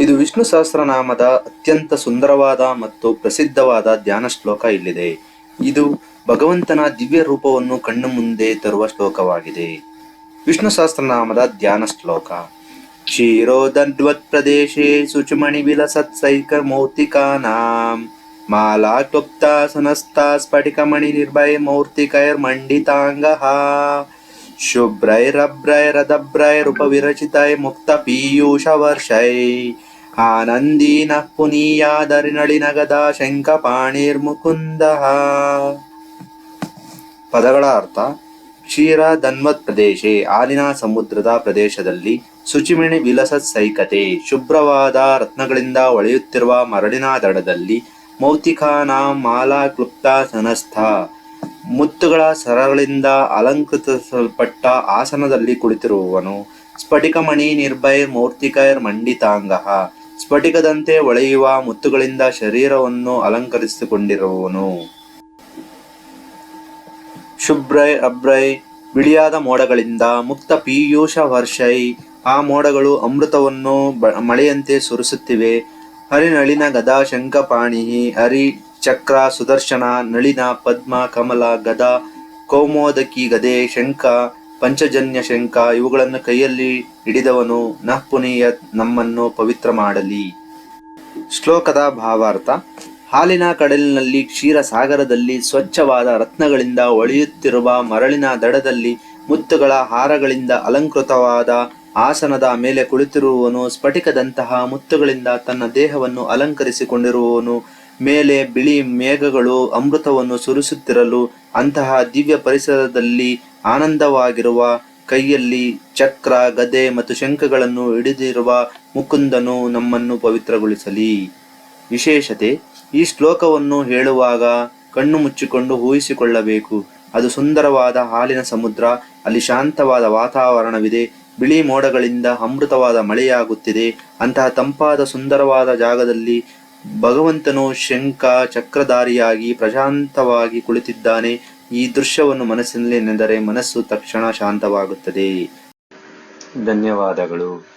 ಇದು ವಿಷ್ಣು ಸಹಸ್ರನಾಮದ ಅತ್ಯಂತ ಸುಂದರವಾದ ಮತ್ತು ಪ್ರಸಿದ್ಧವಾದ ಧ್ಯಾನ ಶ್ಲೋಕ ಇಲ್ಲಿದೆ. ಇದು ಭಗವಂತನ ದಿವ್ಯ ರೂಪವನ್ನು ಕಣ್ಣು ಮುಂದೆ ತರುವ ಶ್ಲೋಕವಾಗಿದೆ. ವಿಷ್ಣು ಸಹಸ್ರನಾಮದ ಧ್ಯಾನ ಶ್ಲೋಕ. ಕ್ಷೀರೋದನ್ವತ್ ಪ್ರದೇಶೇ ಶುಚಿಮಣಿ ವಿಲಸತ್ ಸೈಕ ಮೌರ್ತಿಕಾನಾಂ ಮಾಲಾ ಕ್ಲುಪ್ತಾಸನಸ್ತಾ ಸ್ಫಟಿಕಮಣಿ ನಿರ್ಭಯ ಮೌರ್ತಿಕೈರ್ಮಂಡಿತಾಂಗಃ ಶುಭ್ರೈರಭ್ರೈರದಭ್ರೈರುಪವಿರಚಿತೈ ಮುಕ್ತ ಪೀಯೂಷವರ್ಷೈ. ಆನಂದೀನಃ ಪುನೀಯಾದರಿನಳಿನ ಗದಾ ಶಂಖಪಾಣಿರ್ಮುಕುಂದಃ ಪದಗಳ ಅರ್ಥ, ಕ್ಷೀರ ಧನ್ವತ್ ಪ್ರದೇಶ ಆಲಿನ ಸಮುದ್ರದ ಪ್ರದೇಶದಲ್ಲಿ ಶುಚಿಮಿಣಿ ವಿಲಸ ಸೈಕತೆ, ಶುಭ್ರವಾದ ರತ್ನಗಳಿಂದ ಒಳೆಯುತ್ತಿರುವ ಮರಳಿನ ದಡದಲ್ಲಿ ಮೌತಿಕಾನಾಂ ಮಾಲಾ ಕ್ಲುಪ್ತ ಸನಸ್ಥ. ಮುತ್ತುಗಳ ಸರಗಳಿಂದ ಅಲಂಕೃತಿಸಲ್ಪಟ್ಟ ಆಸನದಲ್ಲಿ ಕುಳಿತಿರುವವನು, ಸ್ಫಟಿಕಮಣಿ ನಿರ್ಭಯ ಮೂರ್ತಿಕೈರ್ ಮಂಡಿತಾಂಗಃ. ಸ್ಫಟಿಕದಂತೆ ಒಳೆಯುವ ಮುತ್ತುಗಳಿಂದ ಶರೀರವನ್ನು ಅಲಂಕರಿಸಿಕೊಂಡಿರುವವನು. ಶುಭ್ರೈ ಅಬ್ರೈ ಬಿಳಿಯಾದ ಮೋಡಗಳಿಂದ ಮುಕ್ತ ಪೀಯೂಷ ವರ್ಷೈ, ಆ ಮೋಡಗಳು ಅಮೃತವನ್ನು ಮಳೆಯಂತೆ ಸುರಿಸುತ್ತಿವೆ. ಹರಿನಳಿನ ಗದಾ ಹರಿ ಚಕ್ರ, ಸುದರ್ಶನ, ನಳಿನ, ಪದ್ಮ, ಕಮಲ, ಗದ, ಕೌಮೋದಕಿ ಗದೆ, ಶಂಖ, ಪಂಚಜನ್ಯ ಶಂಖ ಇವುಗಳನ್ನು ಕೈಯಲ್ಲಿ ಹಿಡಿದವನು ನ ಪುನೀಯತ್ ನಮ್ಮನ್ನು ಪವಿತ್ರ ಮಾಡಲಿ. ಶ್ಲೋಕದ ಭಾವಾರ್ಥ, ಹಾಲಿನ ಕಡಲಿನಲ್ಲಿ ಕ್ಷೀರ ಸಾಗರದಲ್ಲಿ ಸ್ವಚ್ಛವಾದ ರತ್ನಗಳಿಂದ ಒಳೆಯುತ್ತಿರುವ ಮರಳಿನ ದಡದಲ್ಲಿ ಮುತ್ತುಗಳ ಹಾರಗಳಿಂದ ಅಲಂಕೃತವಾದ ಆಸನದ ಮೇಲೆ ಕುಳಿತಿರುವವನು ಸ್ಫಟಿಕದಂತಹ ಮುತ್ತುಗಳಿಂದ ತನ್ನ ದೇಹವನ್ನು ಅಲಂಕರಿಸಿಕೊಂಡಿರುವವನು ಮೇಲೆ ಬಿಳಿ ಮೇಘಗಳು ಅಮೃತವನ್ನು ಸುರಿಸುತ್ತಿರಲು ಅಂತಹ ದಿವ್ಯ ಪರಿಸರದಲ್ಲಿ ಆನಂದವಾಗಿರುವ ಕೈಯಲ್ಲಿ ಚಕ್ರ, ಗದೆ ಮತ್ತು ಶಂಖಗಳನ್ನು ಹಿಡಿದಿರುವ ಮುಕುಂದನು ನಮ್ಮನ್ನು ಪವಿತ್ರಗೊಳಿಸಲಿ. ವಿಶೇಷತೆ, ಈ ಶ್ಲೋಕವನ್ನು ಹೇಳುವಾಗ ಕಣ್ಣು ಮುಚ್ಚಿಕೊಂಡು ಊಹಿಸಿಕೊಳ್ಳಬೇಕು. ಅದು ಸುಂದರವಾದ ಹಾಲಿನ ಸಮುದ್ರ, ಅಲ್ಲಿ ಶಾಂತವಾದ ವಾತಾವರಣವಿದೆ, ಬಿಳಿ ಮೋಡಗಳಿಂದ ಅಮೃತವಾದ ಮಳೆಯಾಗುತ್ತಿದೆ, ಅಂತಹ ತಂಪಾದ ಸುಂದರವಾದ ಜಾಗದಲ್ಲಿ ಭಗವಂತನು ಶಂಕ ಚಕ್ರಧಾರಿಯಾಗಿ ಪ್ರಶಾಂತವಾಗಿ ಕುಳಿತಿದ್ದಾನೆ. ಈ ದೃಶ್ಯವನ್ನು ಮನಸ್ಸಿನಲ್ಲಿ ನೆನೆದರೆ ಮನಸ್ಸು ತಕ್ಷಣ ಶಾಂತವಾಗುತ್ತದೆ. ಧನ್ಯವಾದಗಳು.